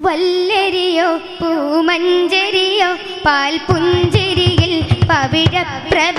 വല്ലരിയോ പൂമഞ്ചരിയോ പാൽപുഞ്ചിരിയിൽ പവിഴപ്രഭ